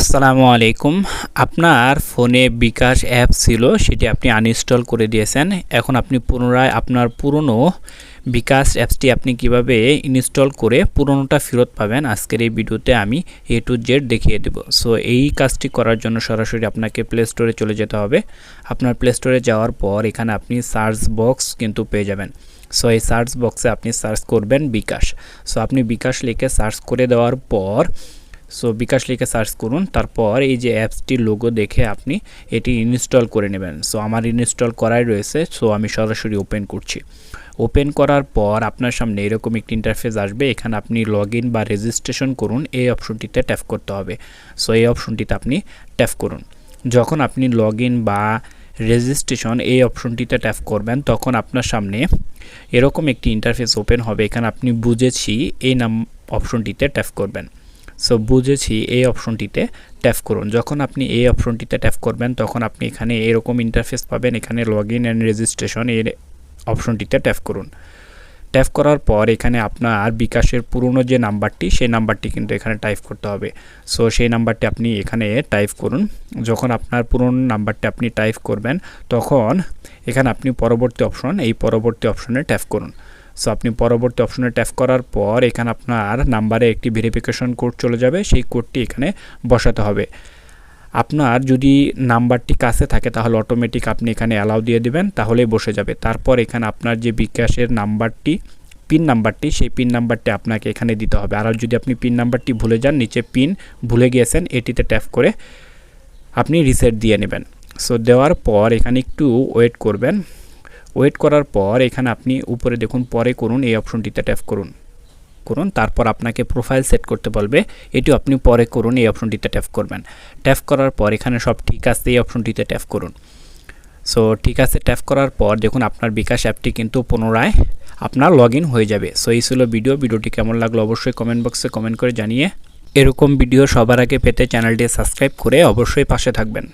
আসসালামু আলাইকুম। আপনার ফোনে বিকাশ অ্যাপ ছিল, সেটি আপনি আনইনস্টল করে দিয়েছেন। এখন আপনি পুনরায় আপনার পুরনো বিকাশ অ্যাপসটি আপনি কীভাবে ইনস্টল করে পুরনোটা ফেরত পাবেন, আজকের এই ভিডিওতে আমি এ টু জেড দেখিয়ে দেব। সো এই কাজটি করার জন্য সরাসরি আপনাকে প্লে স্টোরে চলে যেতে হবে। আপনার প্লে স্টোরে যাওয়ার পর এখানে আপনি সার্চ বক্স কিন্তু পেয়ে যাবেন। সো এই সার্চ বক্সে আপনি সার্চ করবেন বিকাশ। সো আপনি বিকাশ লিখে সার্চ করে দেওয়ার পর সো বিকাশ লিখে সার্চ করুন। তারপর এই যে অ্যাপসটির লোগো দেখে আপনি এটি ইনস্টল করে নেবেন। সো আমার ইনস্টল করাই রয়েছে। সো আমি সরাসরি ওপেন করছি। ওপেন করার পর আপনার সামনে এরকম একটি ইন্টারফেস আসবে। এখানে আপনি লগ বা রেজিস্ট্রেশন করুন। এই অপশনটিতে ট্যাপ করতে হবে। সো এই অপশনটিতে আপনি ট্যাপ করুন। যখন আপনি লগ বা রেজিস্ট্রেশন এই অপশনটিতে ট্যাপ করবেন, তখন আপনার সামনে এরকম একটি ইন্টারফেস ওপেন হবে। এখানে আপনি বুঝেছি এই নাম অপশনটিতে ট্যাপ করবেন। সো বুঝেছি এই অপশনটিতে ট্যাপ করুন। যখন আপনি এই অপশনটিতে ট্যাপ করবেন, তখন আপনি এখানে এরকম ইন্টারফেস পাবেন। এখানে লগ ইন অ্যান্ড রেজিস্ট্রেশন এর অপশনটিতে ট্যাপ করুন। ট্যাপ করার পর এখানে আপনার বিকাশের পুরনো যে নাম্বারটি, সেই নাম্বারটি কিন্তু এখানে টাইপ করতে হবে। সো সেই নাম্বারটি আপনি এখানে টাইপ করুন। যখন আপনার পুরনো নাম্বারটি আপনি টাইপ করবেন, তখন এখানে আপনি পরবর্তী অপশন এই পরবর্তী অপশনে ট্যাপ করুন। সো আপনি পরবর্তী অপশনে ট্যাপ করার পর এখানে আপনার নাম্বারে একটি ভেরিফিকেশন কোড চলে যাবে। সেই কোডটি এখানে বসাতে হবে। আপনার যদি নাম্বারটি কাছে থাকে, তাহলে অটোমেটিক আপনি এখানে অ্যালাউ দিয়ে দেবেন, তাহলেই বসে যাবে। তারপর এখানে আপনার যে বিকাশের নাম্বারটি পিন নাম্বারটি সেই পিন নাম্বারটি আপনাকে এখানে দিতে হবে। আর যদি আপনি পিন নাম্বারটি ভুলে যান, নিচে পিন ভুলে গিয়েছেন, এটিতে ট্যাপ করে আপনি রিসেট দিয়ে নেবেন। সো দেওয়ার পর এখানে একটু ওয়েট করবেন। ওয়েট করার পর এখানে আপনি উপরে দেখুন, পরে করুন, এই অপশনটিতে ট্যাপ করুন। করুন, তারপর আপনাকে প্রোফাইল সেট করতে বলবে, এটিও আপনি পরে করুন, এই অপশনটিতে ট্যাপ করবেন। ট্যাপ করার পর এখানে সব ঠিক আছে, এই অপশনটিতে ট্যাপ করুন। সো ঠিক আছে ট্যাপ করার পর দেখুন, আপনার বিকাশ অ্যাপটি কিন্তু পুনরায় আপনার লগ হয়ে যাবে। সো এই ছিল ভিডিও ভিডিওটি কেমন লাগল অবশ্যই কমেন্ট বক্সে কমেন্ট করে জানিয়ে, এরকম ভিডিও সবার আগে পেতে চ্যানেলটি সাবস্ক্রাইব করে অবশ্যই পাশে থাকবেন।